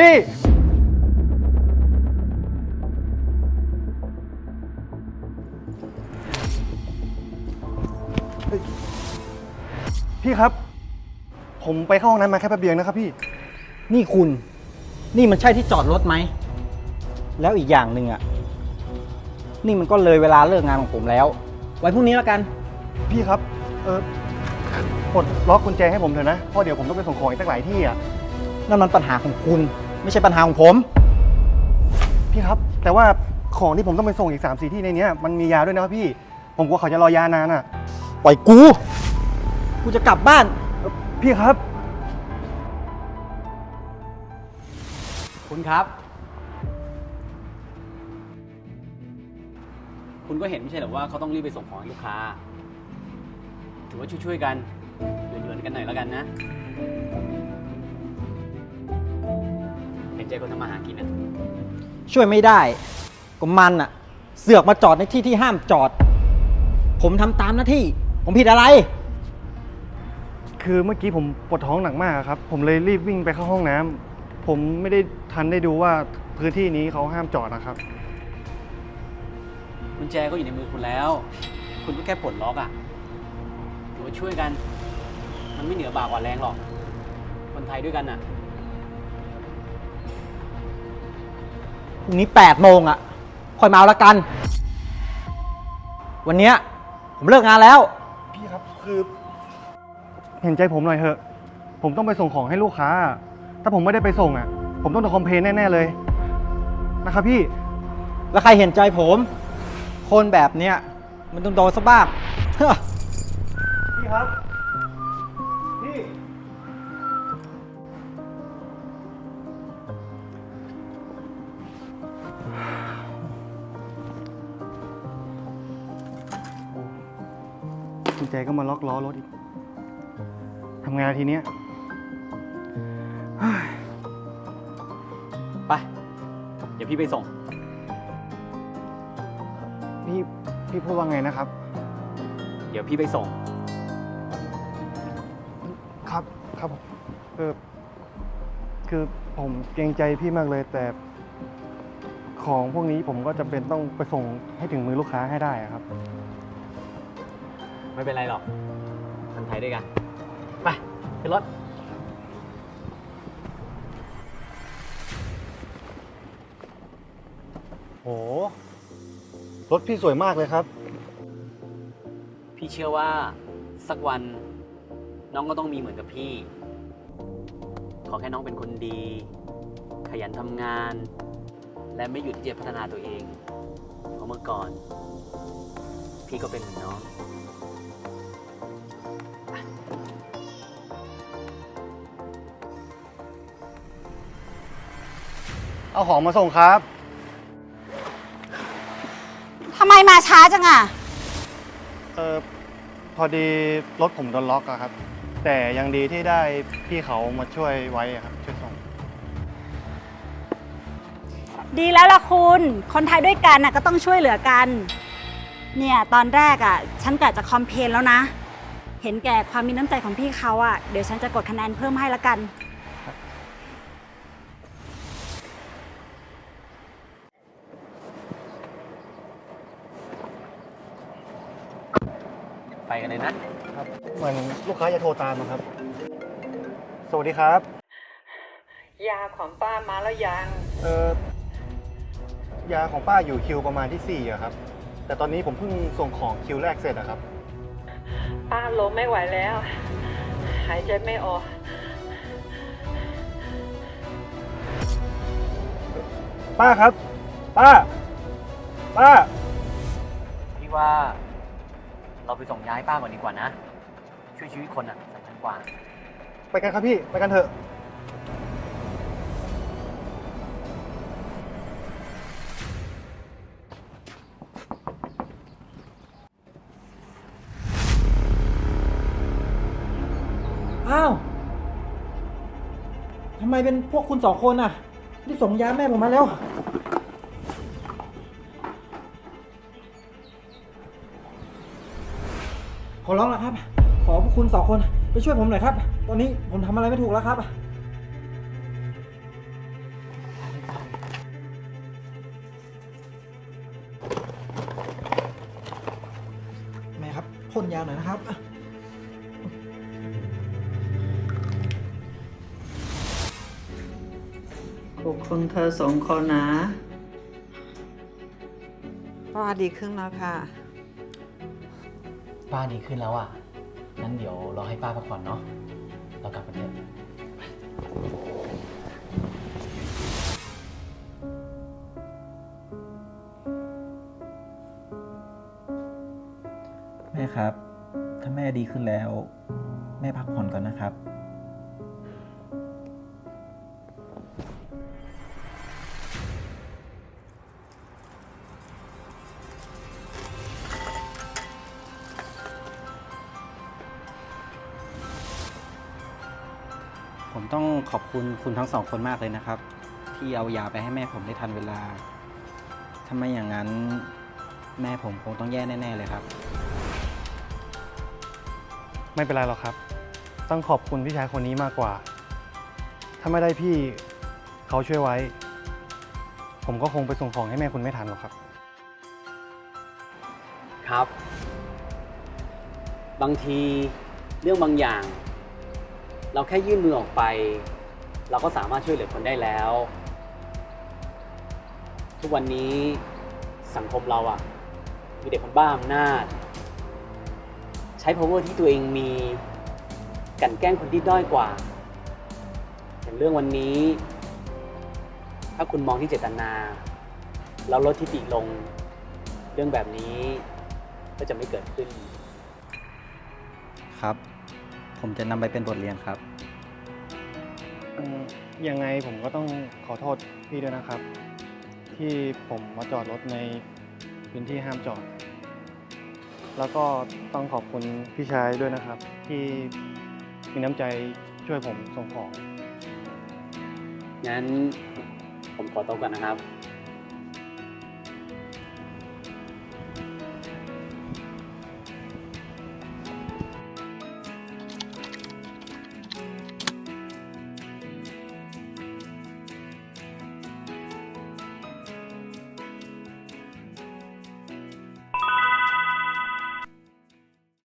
พี่เฮ้ยพี่ครับ ผมไปเข้าห้องน้ำมาแค่แป๊บเดียวนะครับพี่ นี่คุณ นี่มันใช่ที่จอดรถไหม แล้วอีกอย่างหนึ่งอะ นี่มันก็เลยเวลาเลิกงานของผมแล้ว ไว้พรุ่งนี้แล้วกัน พี่ครับ เออปลดล็อกกุญแจให้ผมเถอะนะเพราะเดี๋ยวผมต้องไปส่งของอีกตั้งหลายที่อะ นั่นมันปัญหาของคุณ ไม่ใช่ปัญหาของผม พี่ครับ แต่ว่าของที่ผมต้องไปส่งอีก3ามสี่ที่ในเนี้ยมันมียาด้วยนะครับพี่ ผมกลัวเขาจะรอยานานอะ ปล่อยกู กูจะกลับบ้าน พี่ครับ คุณครับ คุณก็เห็นไม่ใช่เหรอว่าเขาต้องรีบไปส่งของให้ลูกค้า ถือว่าช่วยๆกันเดือนๆกันหน่อยแล้วกันนะ ใจคนทำมาหากินนะช่วยไม่ได้ก็มันอะเสือกมาจอดในที่ที่ห้ามจอด ผมทำตามหน้าที่ ผมผิดอะไร คือเมื่อกี้ผมปวดท้องหนักมากครับ ผมเลยรีบวิ่งไปเข้าห้องน้ำผมไม่ได้ทันได้ดูว่าพื้นที่นี้เขาห้ามจอดนะครับ กุญแจก็อยู่ในมือคุณแล้ว คุณก็แค่ปลดล็อกอะ่ะถือว่าช่วยกัน มันไม่เหนือบากกว่าแรงหรอก คนไทยด้วยกันน่ะ รุ่งนี้8โมงอะค่อยมาเอาละกัน วันเนี้ยผมเลิกงานแล้ว พี่ครับคือเห็นใจผมหน่อยเถอะ ผมต้องไปส่งของให้ลูกค้า ถ้าผมไม่ได้ไปส่งอะ ผมต้องโดนคอมเพลนแน่ ๆ เลย นะครับพี่ แล้วใครเห็นใจผม คนแบบเนี้ยมันต้องโดนซะบ้าง พี่ครับ แจก็มาล็อกล้อรถอีกทำไงานทีเนี้ยไป เดี๋ยวพี่ไปส่ง พี่พี่พูดว่าไงนะครับ เดี๋ยวพี่ไปส่ง ครับครับผมเออคือผมเกรงใจพี่มากเลยแต่ของพวกนี้ผมก็จะเป็นต้องไปส่งให้ถึงมือลูกค้าให้ได้อะครับ ไม่เป็นไรหรอกคนไทยด้วยกัน ไปขึ้นรถ โห รถพี่สวยมากเลยครับ พี่เชื่อว่าสักวันน้องก็ต้องมีเหมือนกับพี่ ขอแค่น้องเป็นคนดี ขยันทำงาน และไม่หยุดที่จะพัฒนาตัวเอง เพราะเมื่อก่อน พี่ก็เป็นเหมือนน้อง เอาของมาส่งครับ ทำไมมาช้าจังอะเออพอดีรถผมโดนล็อกอะครับ แต่ยังดีที่ได้พี่เขามาช่วยไว้อะครับ ช่วยส่ง ดีแล้วล่ะคุณ คนไทยด้วยกันน่ะก็ต้องช่วยเหลือกัน เนี่ยตอนแรกอะฉันกะจะคอมเพลนแล้วนะ เห็นแก่ความมีน้ำใจของพี่เขาอะเดี๋ยวฉันจะกดคะแนนเพิ่มให้ละกัน ไปกันเลยนะ ครับเหมือนลูกค้าจะโทรตามอะครับ สวัสดีครับ ยาของป้ามาแล้วยังเออยาของป้าอยู่คิวประมาณที่4อะครับ แต่ตอนนี้ผมเพิ่งส่งของคิวแรกเสร็จอะครับ ป้าลมไม่ไหวแล้ว หายใจไม่ออก ป้าครับ ป้า ป้า พี่ว่า เราไปส่งย้ายป้าก่อนดีกว่านะ ช่วยชีวิตคนอะสำคัญกว่า ไปกันครับพี่ ไปกันเถอะ อ้าว ทำไมเป็นพวกคุณสองคนน่ะ ที่ส่งยาแม่ผมมาแล้ว ขอร้องแล้วครับ ขอพวกคุณสองคนไปช่วยผมหน่อยครับ ตอนนี้ผมทำอะไรไม่ถูกแล้วครับ แม่ครับพ่นยาหน่อยนะครับ พวกคุณเธอสองคนนะ ก็ดีขึ้นแล้วค่ะ ป้าดีขึ้นแล้วอะ งั้นเดี๋ยวรอให้ป้าพักผ่อนเนาะ เรากลับกันเถอะแม่ครับ ถ้าแม่ดีขึ้นแล้ว แม่พักผ่อนก่อนนะครับ ผมต้องขอบคุณคุณทั้งสองคนมากเลยนะครับ ที่เอายาไปให้แม่ผมได้ทันเวลา ถ้าไม่อย่างนั้นแม่ผมคงต้องแย่แน่ ๆ เลยครับ ไม่เป็นไรหรอกครับ ต้องขอบคุณพี่ชายคนนี้มากกว่า ถ้าไม่ได้พี่เขาช่วยไว้ ผมก็คงไปส่งของให้แม่คุณไม่ทันหรอกครับ ครับ บางทีเรื่องบางอย่าง เราแค่ยื่นมือออกไป เราก็สามารถช่วยเหลือคนได้แล้ว ทุกวันนี้สังคมเราอะมีเด็กคนบ้าอำนาจ ใช้ power ที่ตัวเองมีกันแกล้งคนที่ด้อยกว่า อย่างเรื่องวันนี้ ถ้าคุณมองที่เจตนาแล้วลดทิฏฐิลง เรื่องแบบนี้ก็จะไม่เกิดขึ้นครับ ผมจะนำไปเป็นบทเรียนครับอืมยังไงผมก็ต้องขอโทษพี่ด้วยนะครับ ที่ผมมาจอดรถในพื้นที่ห้ามจอด แล้วก็ต้องขอบคุณพี่ชายด้วยนะครับ ที่มีน้ำใจช่วยผมส่งของ งั้นผมขอตัวก่อนนะครับ